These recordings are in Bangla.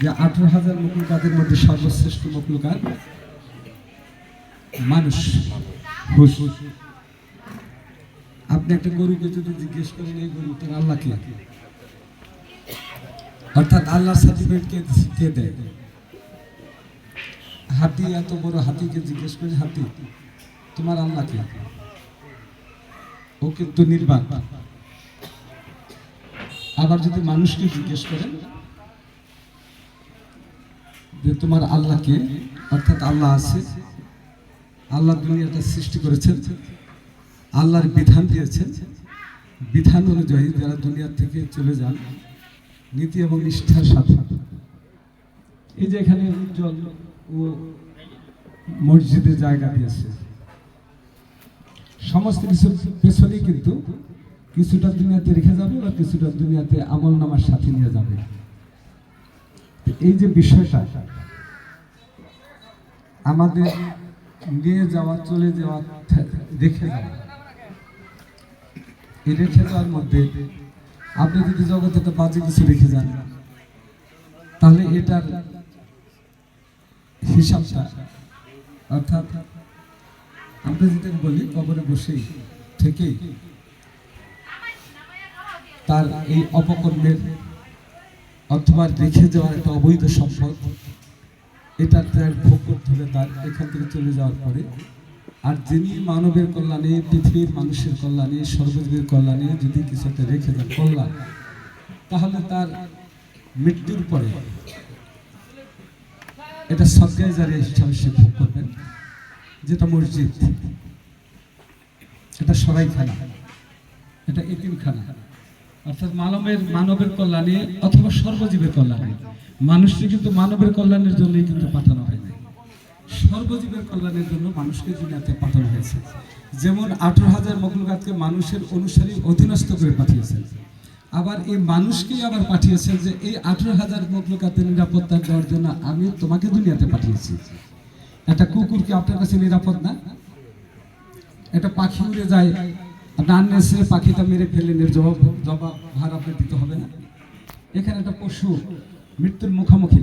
যে আঠারো হাজার মকলুকাতের মধ্যে সর্বশ্রেষ্ঠ মকলুকাত মানুষ। আপনি একটা গরুকে যদি জিজ্ঞেস করেন, এই গরু তোর আল্লাহ কে অর্থাৎ আল্লাহ সার্টিফিকেট কে দেয়? হাতি, এত বড় হাতিকে জিজ্ঞেস করি হাতি, তোমার আল্লাহ কে ও কিন্তু নির্বাক। আবার যদি মানুষকে জিজ্ঞেস করেন যে তোমার আল্লাহকে, অর্থাৎ আল্লাহ আছে, আল্লাহ দুনিয়াটা সৃষ্টি করেছেন, আল্লাহর বিধান দিয়েছেন। বিধান অনুযায়ী যারা দুনিয়া থেকে চলে যান, নীতি এবং নিষ্ঠার সাথে। এই যে এখানে উজ্জ্বল ও মসজিদে জায়গা দিয়েছে। সমস্ত কিছু পেছনেই কিন্তু কিছুটা দুনিয়াতে রেখে যাবে বা কিছুটা দুনিয়াতে আমল নামার সাথে নিয়ে যাবে। এই যে বিষয়টা আমাদের নিয়ে যাওয়া, চলে যাওয়া, দেখে যাওয়া এই রেখে যাওয়ার মধ্যে আপনি যদি জগতে একটা বাজে কিছু রেখে যান, তাহলে এটার হিসাবটা, অর্থাৎ আমরা যেটা বলি কবরে বসেই থেকেই তার এই অপকর্মের অথবা রেখে যাওয়ার একটা অবৈধ সম্পদ, এটা তার ভোগ করতে হবে তার এখান থেকে চলে যাওয়ার পরে, আর যিনি মানবের কল্যাণে, পৃথিবীর মানুষের কল্যাণে সর্বজীবের কল্যাণে যদি কিছু একটা রেখে দেন, কল্যাণ, তাহলে তার মৃত্যুর পরে এটা সজ্ঞায় জারি হিসাবে সে ভোগ করবেন, যেটা মসজিদ, এটা সরাইখানা, এটা এতিমখানা। অর্থাৎ মানবের মানবের কল্যাণে অথবা সর্বজীবের কল্যাণে। মানুষকে কিন্তু মানবের কল্যাণের জন্যই কিন্তু পাঠানো হয় নাই। সর্বজীবের কল্যাণের জন্য মানুষকে দুনিয়াতে পাঠানো হয়েছে। যেমন আঠারো হাজার মকলুকাতকে মানুষের অনুসারী অধীনস্থ করে পাঠিয়েছেন। আবার এই মানুষকেই আবার পাঠিয়েছেন যে এই আঠারো হাজার মকলুকাতের নিরাপত্তা দেওয়ার জন্য আমি তোমাকে দুনিয়াতে পাঠিয়েছি। একটা কুকুর কি আপনার কাছে নিরাপদ না? একটা পাখি উড়ে যায় আপনি আননেসে পাখিটা মেরে ফেলেন এর জবাব জবাব, ভার আপনার দিতে হবে না। এখানে একটা পশু মৃত্যুর মুখোমুখি।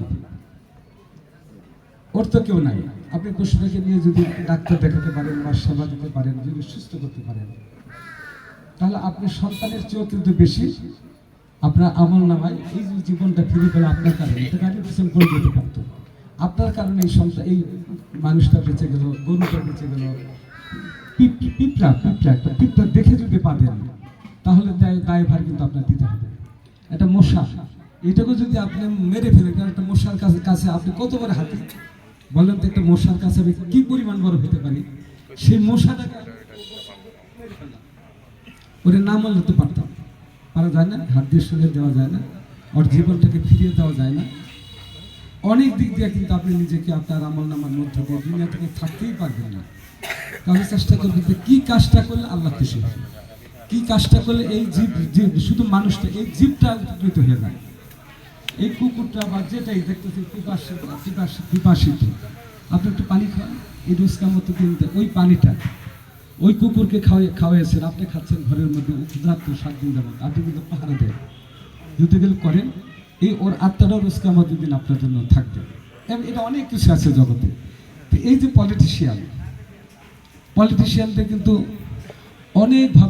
ওর তো কেউ নাই। আপনি পশুটাকে নিয়ে যদি ডাক্তার দেখাতে পারেন বা সেবা দিতে পারেন, যদি সুস্থ করতে পারেন, তাহলে আপনি সন্তানের চেয়েও কিন্তু বেশি আপনার আমল নামায় এই যে জীবনটা ফিরে পেলে আপনার কারণে। এটা গাড়ি পিছন করে যেতে পারতো। আপনার কারণে এই সন্তান এই মানুষটা বেঁচে গেল, গরুটা বেঁচে গেল। পিঁপড়া পিঁপড়া একটা পিঁপড়া দেখে যদি পাবেন তাহলে দায় দায় ভার কিন্তু আপনার দিতে হবে। একটা মশা। এটাকে যদি আপনি মেরে ফেলেন, কারণ একটা মশার কাছে কাছে আপনি কত বড় হাতি বলেন তো একটা মশার কাছে আমি কি পরিমাণ বড় হতে পারি? সেই মশাটাকে ওরে না মারলে তো পারতাম। পারা যায় না? হাত দিয়ে সরিয়ে দেওয়া যায় না? ওর জীবনটাকে ফিরিয়ে দেওয়া যায় না? অনেক দিক দিয়ে কিন্তু আপনি নিজেকে আপনার আমল নামার মধ্যে দিয়ে দুনিয়া থেকে থাকতেই পারবেন না। তাহলে চেষ্টা করবেন কি কাজটা করলে আল্লাহ খুশি হবে? কি কাজটা করলে এই জীব জীব, শুধু মানুষটা, এই জীবটা উপকৃত হয়ে যায়? এই কুকুরটা বা যেটাই দেখতেছি পিপাসিত। আপনি একটু পানি খান, এই রুস্কা মতো কিনতে ওই পানিটা। ওই কুকুরকে খাওয়াই খাওয়াইছেন আপনি খাচ্ছেন ঘরের মধ্যে ক্ষুধার্ত সাত দিন যাবত আপনি কিন্তু পাহারা দেন যদি গেলে করেন, এই ওর আত্মাটাও রুস্কা মতো দিন আপনার জন্য থাকবে। এটা অনেক কিছু আছে জগতে। তো এই যে পলিটিশিয়ান পলিটিশিয়ানদের কিন্তু অনেকভাবে